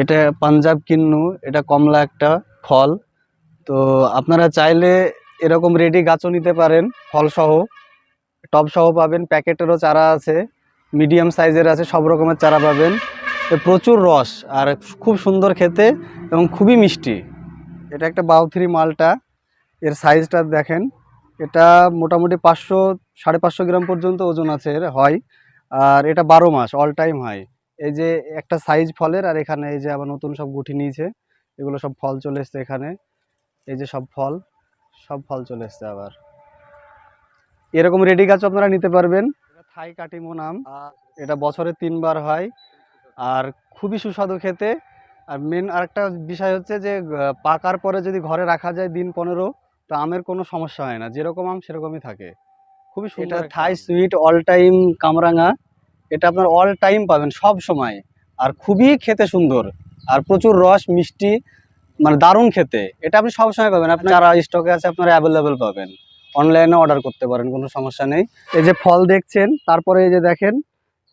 এটা পাঞ্জাব কিন্নু, এটা কমলা একটা ফল। তো আপনারা চাইলে এরকম রেডি গাছও নিতে পারেন ফল সহ টব সহ পাবেন, প্যাকেটেরও চারা আছে মিডিয়াম সাইজের আছে, সব রকমের চারা পাবেন। প্রচুর রস, আর খুব সুন্দর খেতে এবং খুবই মিষ্টি। এটা একটা বাউথ্রি মালটা, এর সাইজটা দেখেন। এটা মোটামুটি পাঁচশো, সাড়ে পাঁচশো গ্রাম পর্যন্ত ওজন আছে হয়। আর এটা বারো মাস অল টাইম হয় এই যে একটা সাইজ ফলের আর এখানে এই যে আবার নতুন সব গুটি নিয়েছে এগুলো সব ফল চলে এসছে এখানে। এই যে সব ফল সব ফল চলে এসছে আবার। এরকম রেডি গাছও আপনারা নিতে পারবেন। থাই কাটিমো নাম। এটা বছরে তিনবার হয়। আর খুবই সুস্বাদু খেতে। আর মেন আরেকটা বিষয় হচ্ছে যে পাকার পরে যদি ঘরে রাখা যায় দিন পনেরো তো আমের কোনো সমস্যা হয় না। যেরকম আম সেরকমই থাকে। খুবই সুন্দর একটা থাই সুইট অল টাইম কামরাঙা। এটা আপনার অল টাইম পাবেন সব সময়। আর খুবই খেতে সুন্দর। আর প্রচুর রস মিষ্টি মানে দারুণ খেতে। এটা আপনি সব সময় পাবেন। আপনার যারা স্টকে আছে আপনারা অ্যাভেলেবেল পাবেন। অনলাইনে অর্ডার করতে পারেন কোনো সমস্যা নেই। এই যে ফল দেখছেন তারপরে এই যে দেখেন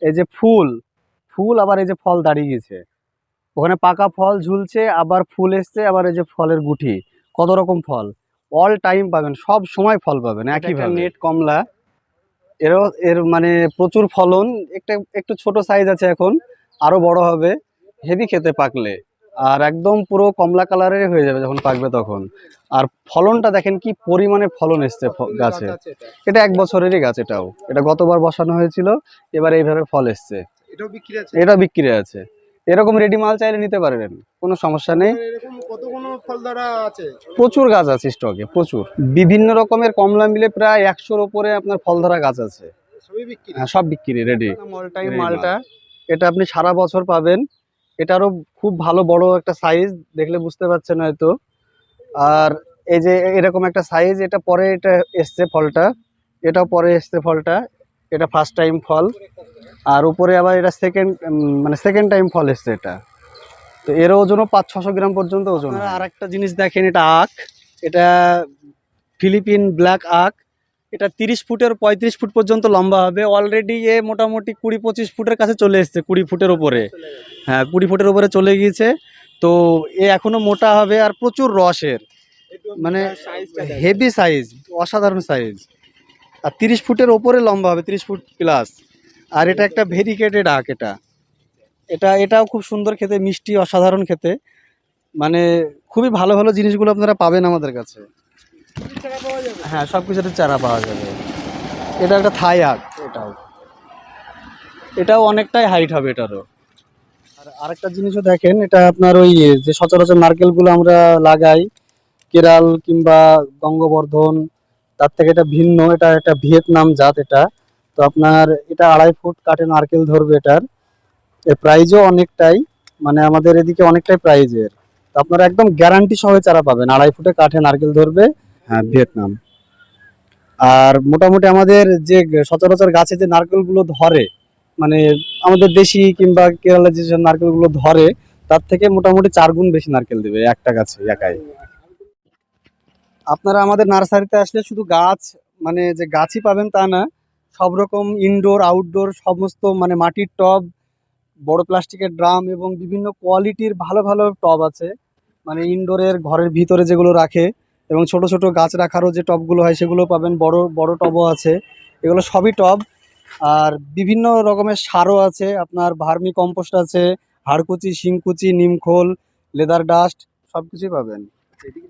এই যে ফুল। ফুল আবার এই যে ফল দাঁড়িয়ে গেছে। ওখানে পাকা ফল ঝুলছে আবার ফুল এসছে আবার এই যে ফলের গুটি। কত রকম ফল। অল টাইম পাবেন সব সময় ফল পাবেন একইভাবে। নেট কমলা। এরও এর মানে প্রচুর ফলন একটা একটু ছোট সাইজ আছে এখন আরও বড় হবে হেভি খেতে পাকলে আর একদম পুরো কমলা কালারের হয়ে যাবে যখন পাকবে তখন। আর ফলনটা দেখেন কি পরিমাণে ফলন এসছে গাছে। এটা এক বছরেরই গাছ এটাও। এটা গতবার বসানো হয়েছিল এবার এইভাবে ফল এসছে। এটাও বিক্রি এটা বিক্রি আছে। এরকম রেডি মাল চাইলে নিতে পারবেন কোনো সমস্যা নেই। প্রচুর গাছ আছে স্টকে প্রচুর। বিভিন্ন রকমের কমলা মিলে প্রায় একশোর উপরে আপনার ফল ধরা গাছ আছে। হ্যাঁ সব বিক্রি রেডি মল। মালটা। এটা আপনি সারা বছর পাবেন। এটারও খুব ভালো বড় একটা সাইজ দেখলে বুঝতে পারছেন হয়তো। আর এই যে এরকম একটা সাইজ এটা পরে এটা এসছে ফলটা। এটাও পরে এসছে ফলটা। এটা ফার্স্ট টাইম ফল। আর উপরে আবার এটা সেকেন্ড মানে সেকেন্ড টাইম ফল এসছে এটা। তো এর ওজনও পাঁচ ছশো গ্রাম পর্যন্ত ওজন আর একটা জিনিস দেখেন এটা আখ। এটা ফিলিপিন ব্ল্যাক আখ। এটা তিরিশ ফুটের পঁয়ত্রিশ ফুট পর্যন্ত লম্বা হবে। অলরেডি এ মোটামুটি কুড়ি পঁচিশ ফুটের কাছে চলে এসছে কুড়ি ফুটের ওপরে হ্যাঁ কুড়ি ফুটের উপরে চলে গিয়েছে। তো এ এখনও মোটা হবে আর প্রচুর রসের মানে হেভি সাইজ অসাধারণ সাইজ আর তিরিশ ফুটের ওপরে লম্বা হবে তিরিশ ফুট প্লাস আর এটা একটা ভেরিকেটেড আখ এটা। এটা, এটাও খুব সুন্দর খেতে, মিষ্টি, অসাধারণ খেতে। মানে খুবই ভালো ভালো জিনিসগুলো আপনারা পাবেন আমাদের কাছে। হ্যাঁ সব কিছুতে চারা পাওয়া যাবে। এটা একটা থাই আখ, এটাও। এটাও অনেকটাই হাইট হবে এটারও। আর আরেকটা জিনিসও দেখেন, এটা আপনার ওই যে সচরাচর নারকেলগুলো আমরা লাগাই, কেরাল কিংবা গঙ্গবর্ধন, তার থেকে এটা ভিন্ন, এটা একটা ভিয়েতনাম জাত এটা। তো আপনার এটা আড়াই ফুট কাঠে নারকেল ধরবে এটার। এর প্রাইজও অনেকটাই মানে আমাদের এদিকে অনেকটাই প্রাইজের তো আপনারা একদম গ্যারান্টি সহ চারা পাবেন আড়াই ফুটে কাঠে নারকেল ধরবে। হ্যাঁ ভিয়েতনাম আর মোটামুটি আমাদের যে সচরাচর গাছে যে নারকেলগুলো ধরে মানে আমাদের দেশি কিংবা কেরালার যে নারকেলগুলো ধরে তার থেকে মোটামুটি চার গুণ বেশি নারকেল দেবে একটা গাছে একাই। আপনারা আমাদের নার্সারিতে আসলে শুধু গাছ মানে যে গাছই পাবেন তা না সব রকম ইনডোর আউটডোর সমস্ত মানে মাটির টব বড় প্লাস্টিকের ড্রাম এবং বিভিন্ন কোয়ালিটির ভালো ভালো টব আছে। মানে ইনডোরের ঘরের ভিতরে যেগুলো রাখে এবং ছোট ছোট গাছ রাখারও যে টবগুলো হয় সেগুলো পাবেন। বড় বড় টবও আছে। এগুলো সবই টব। আর বিভিন্ন রকমের সারও আছে। আপনার ভার্মি কম্পোস্ট আছে হাড়কুচি শিংকুচি নিমখোল লেদার ডাস্ট সব কিছুই পাবেন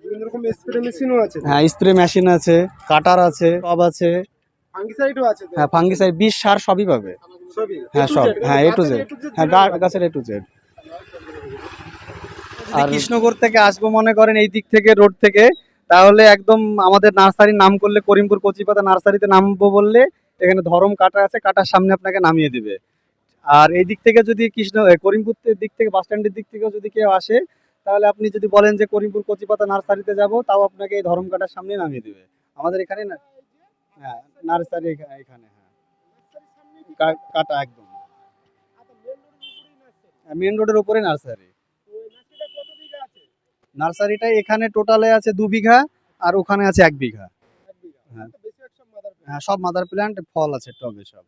বিভিন্ন স্প্রে মেশিনও হ্যাঁ স্প্রে মেশিন আছে কাটার আছে টব আছে। ফাঙ্গিসাইডও আছে হ্যাঁ ফাঙ্গিসাইড বিষ সার সবই পাবে হ্যাঁ, সব। হ্যাঁ, A to Z। গাছের A to Z হ্যাঁ ছিল গা- না? গাছের এ টু জেড আর আর কৃষ্ণগড় থেকে আসব মনে করেন এই দিক থেকে রোড থেকে তাহলে একদম আমাদের নার্সারির নাম করলে করিমপুর কচিপাতা নার্সারিতে নামবো বললে এখানে ধরম কাটা আছে কাটার সামনে আপনাকে নামিয়ে দিবে আর এই দিক থেকে যদি কৃষ্ণ করিমপুর দিক থেকে বাস স্ট্যান্ডের দিক থেকে যদি কেউ আসে তাহলে আপনি যদি বলেন যে করিমপুর কচিপাতা নার্সারিতে যাব তাও আপনাকে এই ধরম কাটার সামনে নামিয়ে দিবে আমাদের এখানে না হ্যাঁ নার্সারি এখা- এখানে হ্যাঁ। কাটা একদম। মেন রোডের উপরে নার্সারি। নার্সারিটা এখানে টোটালে আছে দু বিঘা, আর ওখানে আছে এক বিঘা। হ্যাঁ। হ্যাঁ সব মাদার প্ল্যান্ট ফল আছে, টবে সব।